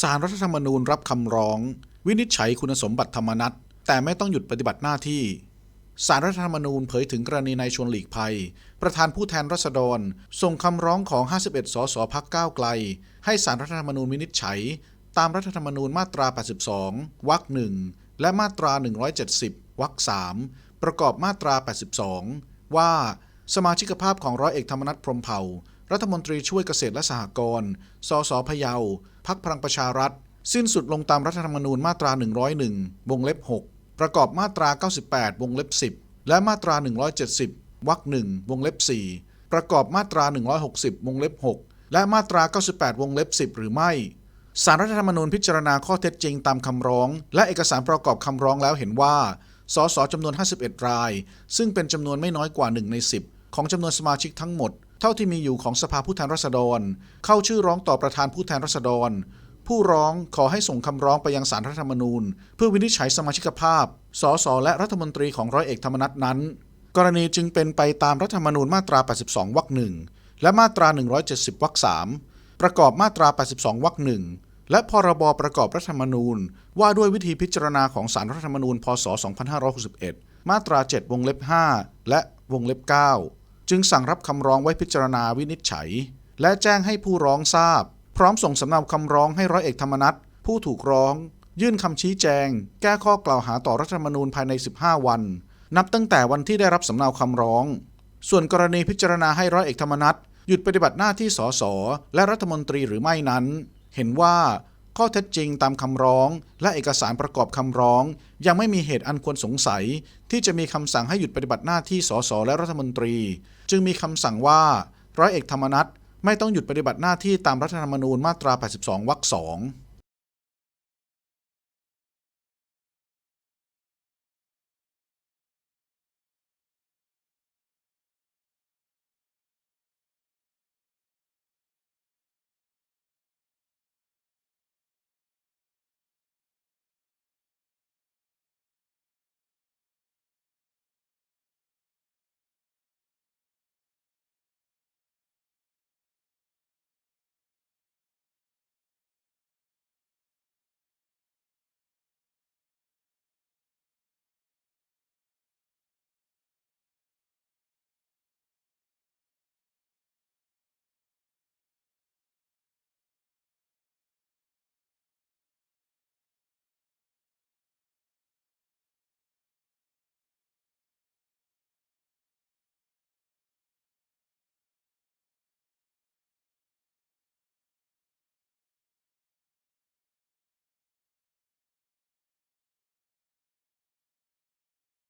สารรัฐธรรมนูญรับคำร้อง วินิจฉัยคุณสมบัติธรรมนัตแต่ไม่ต้องหยุดปฏิบัติหน้าที่สารรัฐธรรมนูญเผยถึงกรณีนายชวนหลีกภัย ประธานผู้แทนราษฎร ส่งคำร้องของ 51 สสพักก้าวไกล ให้สารรัฐธรรมนูญวินิจฉัย ตามรัฐธรรมนูญมาตรา 82 วรรคหนึ่งและมาตรา 170 วรรคสามประกอบมาตรา 82 ว่าสมาชิกภาพของร้อยเอกธรรมนัฐพรหมเผ่า รัฐมนตรีช่วยเกษตรและสหกรณ์ สสพะเยา พักพลังประชารัฐ สิ้นสุดลงตามรัฐธรรมนูญมาตรา 101 วงเล็บ 6 ประกอบมาตรา 98 วงเล็บ 10 และมาตรา 170 วรรคหนึ่งวงเล็บ 4 ประกอบมาตรา 160 วงเล็บ 6 และมาตรา 98 วงเล็บ 10 หรือไม่สารรัฐธรรมนูญพิจารณาข้อเท็จจริงตามคำร้อง และเอกสารประกอบคำร้องแล้วเห็นว่า สสจำนวน 51 ราย ซึ่งเป็นจำนวนไม่น้อยกว่า 1 ใน 10 ของจำนวนสมาชิกทั้งหมด เท่าที่มีอยู่ของสภาผู้แทนราษฎร เข้าชื่อร้องต่อประธานผู้แทนราษฎร ผู้ร้องขอให้ส่งคำร้องไปยังสารรัฐธรรมนูญ เพื่อวินิจฉัยสมาชิกภาพ สสและรัฐมนตรีของร้อยเอกธรรมนัฐนั้น กรณีจึงเป็นไปตามรัฐธรรมนูญมาตรา 82 วรรคหนึ่งและมาตรา 170 วรรคสามประกอบมาตรา 82 วรรคหนึ่งและพรบประกอบรัฐธรรมนูญ ว่าด้วยวิธีพิจารณาของสารรัฐธรรมนูญ พศ 2561 มาตรา 7 วงเล็บ 5 และวงเล็บ 9 จึงสั่งรับคำร้องไว้พิจารณาวินิจฉัย และแจ้งให้ผู้ร้องทราบ พร้อมส่งสำเนาคำร้องให้ร้อยเอกธรรมนัฐผู้ถูกร้อง ยื่นคำชี้แจง แก้ข้อกล่าวหาต่อรัฐธรรมนูญภายใน 15 วัน นับตั้งแต่วันที่ได้รับสำเนาคำร้อง ส่วนกรณีพิจารณาให้ร้อยเอกธรรมนัฐหยุดปฏิบัติหน้าที่สสและรัฐมนตรีหรือไม่นั้น เห็นว่า ข้อเท็จจริงตามคำร้อง และเอกสารประกอบคำร้อง ยังไม่มีเหตุอันควรสงสัย ที่จะมีคำสั่งให้หยุดปฏิบัติหน้าที่สสและรัฐมนตรี จึงมีคำสั่งว่า ร้อยเอกธรรมนัฐไม่ต้องหยุดปฏิบัติหน้าที่ตามรัฐธรรมนูญมาตรา 82 วรรคสอง